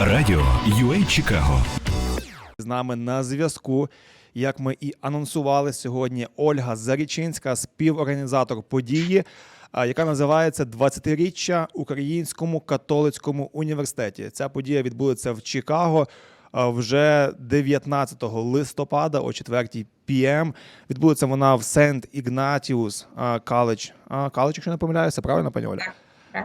Радіо UA Чикаго. З нами на зв'язку, як ми і анонсували сьогодні, Ольга Зарічинська, співорганізатор події, яка називається «20-річчя Українському католицькому університеті. Ця подія відбудеться в Чикаго вже 19 листопада о 4 p.m. Відбудеться вона в Сент Ігнатіус College. College, якщо не помиляюся, правильно, пані Оля?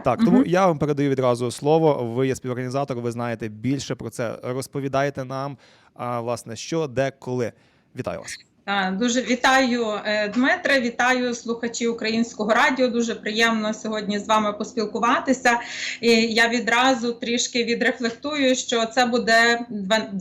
Так, тому я вам передаю відразу слово. Ви є співорганізатор, ви знаєте більше про це. Розповідайте нам, а, власне, що, де, коли. Вітаю вас. Так, Дуже вітаю, е, Дмитре. Вітаю слухачі українського радіо. Дуже приємно сьогодні з вами поспілкуватися. І я відразу трішки відрефлектую, що це буде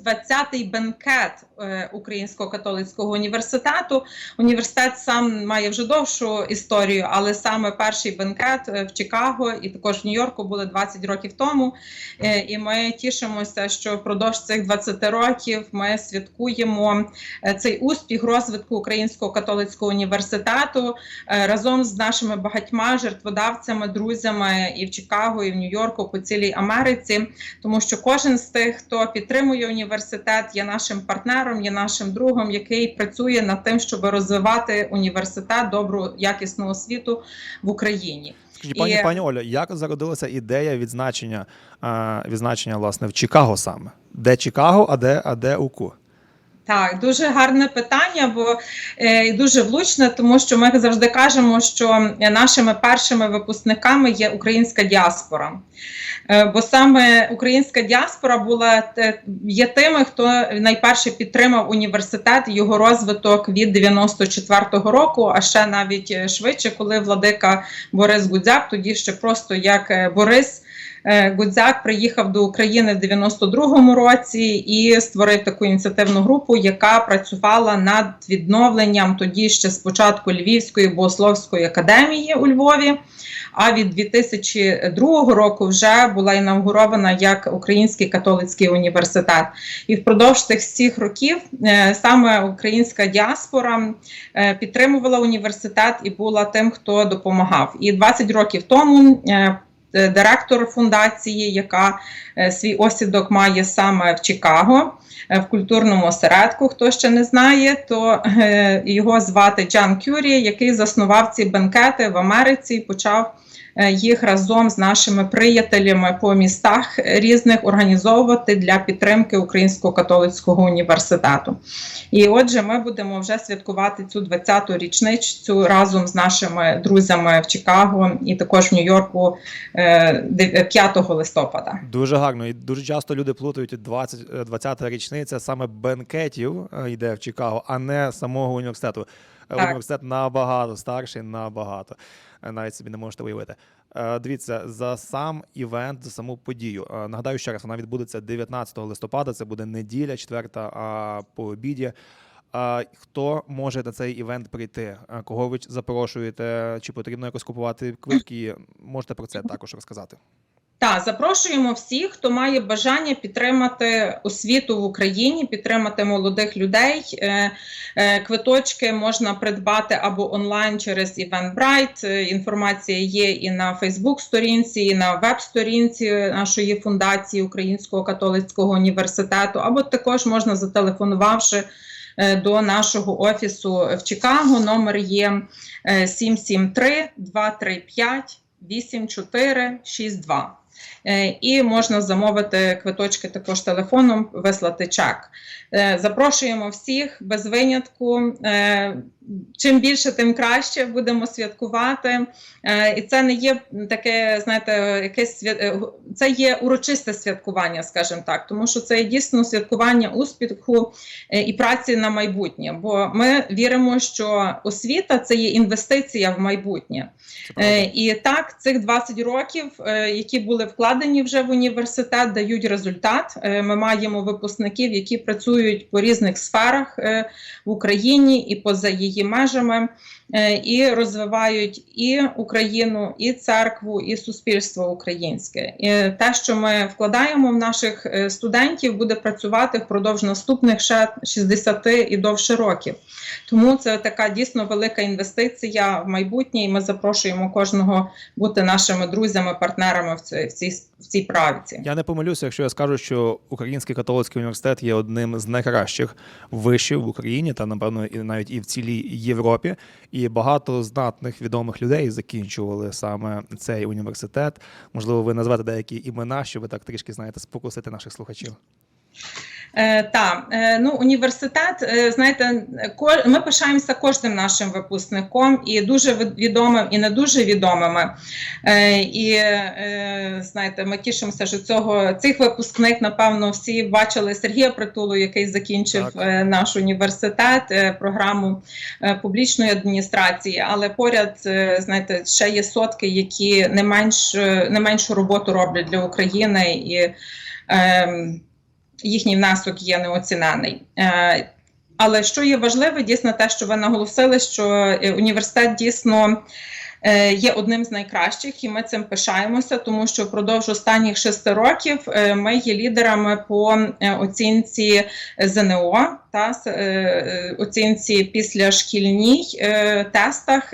20-й бенкет е, Українського католицького університету. Університет сам має вже довшу історію, але саме перший бенкет е, в Чикаго і також в Нью-Йорку були 20 років тому. Е, І ми тішимося, що впродовж цих 20 років ми святкуємо е, цей успіх розвитку Українського католицького університету е, разом з нашими багатьма жертводавцями, друзями і в Чикаго, і в Нью-Йорку, по цілій Америці, тому що кожен з тих, хто підтримує університет, є нашим партнером, є нашим другом, який працює над тим, щоб розвивати університет, добру якісну освіту в Україні. Скажіть, пані, І- пані Оля, як зародилася ідея відзначення, відзначення власне в Чикаго саме? Де Чикаго, а де, а де УКУ? Так, дуже гарне питання, бо е, і дуже влучне, тому що ми завжди кажемо, що нашими першими випускниками є українська діаспора. Е, бо саме українська діаспора була те- є тими, хто найперше підтримав університет, його розвиток від 94-го року, а ще навіть е, швидше, коли владика Борис Гудзяк, тоді ще просто як Борис. Е, Гудзяк приїхав до України в 92-му році і створив таку ініціативну групу, яка працювала над відновленням тоді ще спочатку Львівської богословської академії у Львові. А від 2002 року вже була інаугурована як Український католицький університет. І впродовж тих всіх років е, саме українська діаспора е, підтримувала університет і була тим, хто допомагав. І 20 років тому. Е, Директор фундації, яка е, свій осідок має саме в Чикаго, е, в культурному осередку. Хто ще не знає, то його звати Джан Кюрі, який заснував ці бенкети в Америці і почав їх разом з нашими приятелями по містах різних організовувати для підтримки Українського католицького університету. І отже, ми будемо вже святкувати цю 20-ту річницю разом з нашими друзями в Чикаго і також в Нью-Йорку е, 5 листопада. Дуже гарно. І дуже часто люди плутають 20, е, 20-та річниця саме бенкетів е, йде в Чикаго, а не самого університету. Е, Так. Університет набагато старший, набагато. Е, Навіть собі не можете уявити. Е, Дивіться, за сам івент, за саму подію. Нагадаю ще раз, вона відбудеться 19 листопада. Це буде неділя, четверта по обіді. А, Хто може на цей івент прийти? Кого ви запрошуєте? Чи потрібно якось купувати квитки? Можете про це також розказати. Так, запрошуємо всіх, хто має бажання підтримати освіту в Україні, підтримати молодих людей. Е, е, Квиточки можна придбати або онлайн через Eventbrite. Е, Інформація є і на Фейсбук-сторінці, і на веб-сторінці нашої фундації Українського католицького університету, або також можна зателефонувавши. До нашого офісу в Чикаго номер є е, 773 235 8462. Е, І можна замовити квиточки також телефоном, вислати чек. Е, Запрошуємо всіх без винятку. Чим більше, тим краще будемо святкувати. Е, І це не є таке, знаєте, якесь свя- е, це є урочисте святкування, скажімо так, тому що це є дійсно святкування успіху е, і праці на майбутнє. Бо ми віримо, що освіта це є інвестиція в майбутнє. І так, цих 20 років, які були вкладені вже в університет, дають результат. Ми маємо випускників, які працюють по різних сферах в Україні і поза її межами. Е, і розвивають і Україну, і церкву, і суспільство українське. І те, що ми вкладаємо в наших е, студентів, буде працювати впродовж наступних ще 60 і довше років. Тому це така дійсно велика інвестиція в майбутнє, і ми запрошуємо кожного бути нашими друзями, партнерами в цій, в цій, в цій правці. Я не помилюся, якщо я скажу, що Український католицький університет є одним з найкращих вишів в Україні та напевно і навіть і в цілій Європі. І багато знатних відомих людей закінчували саме цей університет. Можливо, ви назвете деякі імена, щоб ви так трішки знаєте спокусити наших слухачів. Е, та е, ну університет, е, знаєте, ко, ми пишаємося кожним нашим випускником і дуже відомим, і не дуже відомими. Е, і е, знаєте, ми тішимося, що цього цих випускник, напевно, всі бачили Сергія Притулу, який закінчив Так. е, наш університет, е, програму е, публічної адміністрації. Але поряд, е, знаєте, ще є сотки, які не менш е, не меншу роботу роблять для України і. ем, їхній внесок є неоцінений. Е, Але що є важливе, дійсно те, що ви наголосили, що е, університет дійсно е, є одним з найкращих, і ми цим пишаємося, тому що впродовж останніх шести років ми є лідерами по оцінці ЗНО та оцінці після шкільній тестах.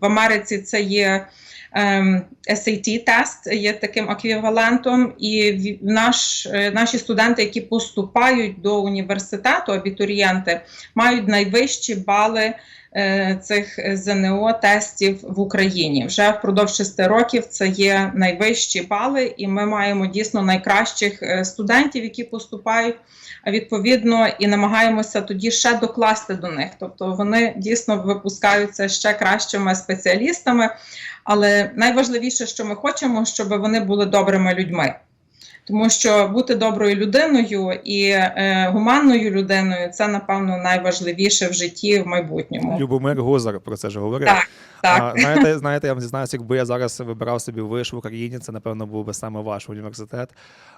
В Америці це є ем, SAT-тест є таким еквівалентом, і наш, е, наші студенти, які поступають до університету, абітурієнти, мають найвищі бали цих ЗНО тестів в Україні. Вже впродовж шести років це є найвищі бали, і ми маємо дійсно найкращих е, студентів, які поступають. Відповідно і намагаємося тоді ще докласти до них. Тобто вони дійсно випускаються ще кращими спеціалістами. Але найважливіше, що ми хочемо, щоб вони були добрими людьми. Тому що бути доброю людиною і е, гуманною людиною це, напевно, найважливіше в житті в майбутньому. Любомир Гузар про це ж говорив. Так, так. А, знаєте, знаєте, я вам зізнаюся, якби я зараз вибирав собі виш в Україні, це напевно був би саме ваш університет.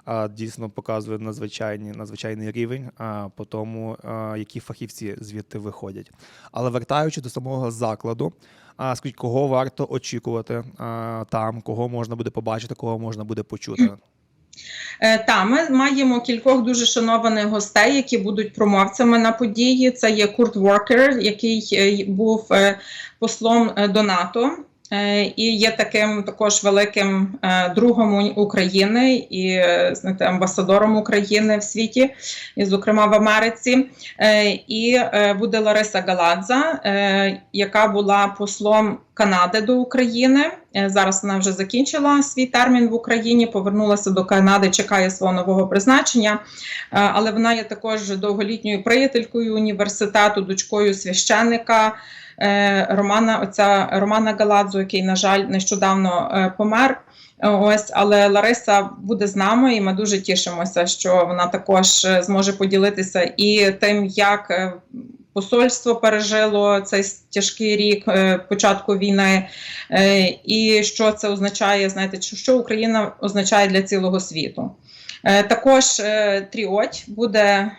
А, дійсно показує надзвичайний, надзвичайний рівень а, по тому, а, які фахівці звідти виходять. Але вертаючи до самого закладу, а скажіть, кого варто очікувати а, там, кого можна буде побачити, кого можна буде почути? Е, Та ми маємо кількох дуже шанованих гостей, які будуть промовцями на події. Це є Курт Воркер, який е, був е, послом до НАТО. І є таким також великим другом України і знаєте, амбасадором України в світі, і, зокрема в Америці. І буде Лариса Галадза, яка була послом Канади до України. Е, Зараз вона вже закінчила свій термін в Україні, повернулася до Канади, чекає свого нового призначення. Е, Але вона є також довголітньою приятелькою університету, дочкою священника е, Романа, отця Романа Галадзу, який, на жаль, нещодавно помер. Ось, але Лариса буде з нами, і ми дуже тішимося, що вона також зможе поділитися і тим, як посольство пережило цей тяжкий рік е, початку війни, е, і що це означає, знаєте, що- Україна означає для цілого світу. Е, Також Тріоть буде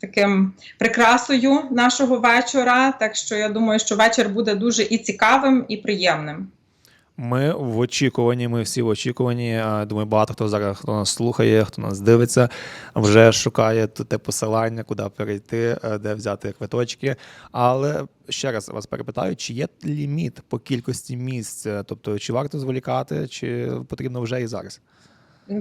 таким прикрасою нашого вечора. Так що я думаю, що вечір буде дуже і цікавим, і приємним. Ми в очікуванні, ми всі в очікуванні. Думаю, багато хто зараз хто нас слухає, хто нас дивиться, вже шукає те посилання, куди перейти, е, де взяти квиточки. Але ще раз вас перепитаю, чи є ліміт по кількості місць? Тобто, чи варто зволікати, чи потрібно вже і зараз?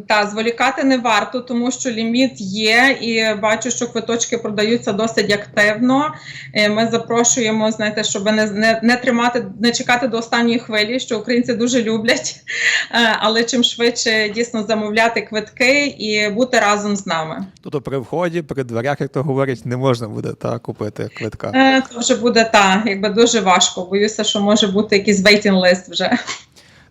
Та зволікати не варто, тому що ліміт є, і бачу, що квиточки продаються досить активно. Е, Ми запрошуємо, знаєте, щоб не, не, не тримати, не чекати до останньої хвилі, що українці дуже люблять. Е, Але чим швидше дійсно замовляти квитки і бути разом з нами. Тобто при вході, при дверях, як то говорять, не можна буде та купити квитка. Е, То вже буде та якби дуже важко. Боюся, що може бути якийсь waiting лист вже.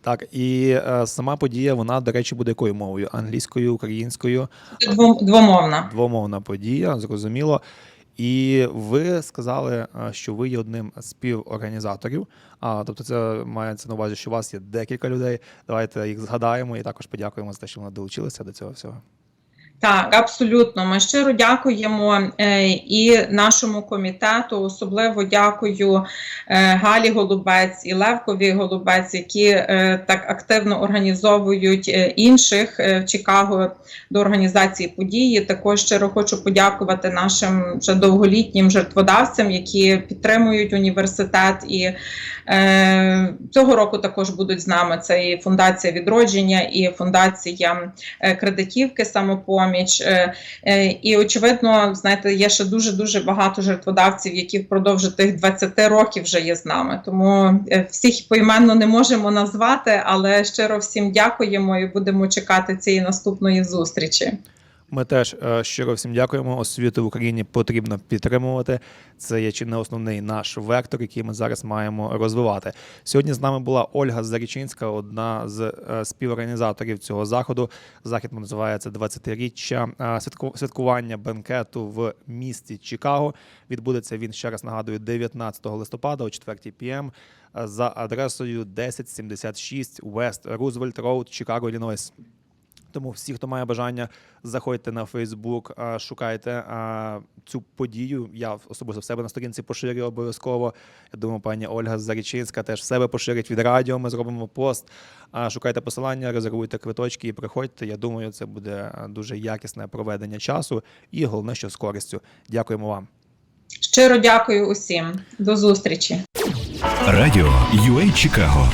Так, і е, сама подія, вона, до речі, буде якою мовою? Англійською, українською, Двом- Двомовна. двомовна подія, зрозуміло. І ви сказали, е, що ви є одним з співорганізаторів. А тобто, це мається на увазі, що у вас є декілька людей. Давайте їх згадаємо і також подякуємо за те, що вони долучилися до цього всього. Так, абсолютно. Ми щиро дякуємо е, і нашому комітету. Особливо дякую е, Галі Голубець і Левкові Голубець, які е, так активно організовують інших в Чикаго до організації події. Також щиро хочу подякувати нашим вже довголітнім жертводавцям, які підтримують університет. І цього року також будуть з нами. Це і фундація відродження, і фундація е, кредитівки самопоміч. Е, е, І очевидно, знаєте, є ще дуже дуже багато жертводавців, які впродовж тих 20 років вже є з нами. Тому е, всіх поіменно не можемо назвати, але щиро всім дякуємо і будемо чекати цієї наступної зустрічі. Ми теж е, щиро всім дякуємо. Освіту в Україні потрібно підтримувати. Це є чи не основний наш вектор, який ми зараз маємо розвивати. Сьогодні з нами була Ольга Зарічинська, одна з е, співорганізаторів цього заходу. Захід називається «20-річчя е, святку- святкування бенкету в місті Чикаго. Відбудеться він ще раз нагадую 19 листопада о 4 пм за адресою 1076 West Roosevelt Road, Чикаго, Іллінойс. Тому всі, хто має бажання, заходьте на Фейсбук, шукайте цю подію. Я особисто в себе на сторінці поширю обов'язково. Я думаю, пані Ольга Зарічинська теж в себе поширить від радіо. Ми зробимо пост. Шукайте посилання, резервуйте квиточки і приходьте. Я думаю, це буде дуже якісне проведення часу і головне, що з користю. Дякуємо вам. Щиро дякую усім. До зустрічі. Радіо UA Чикаго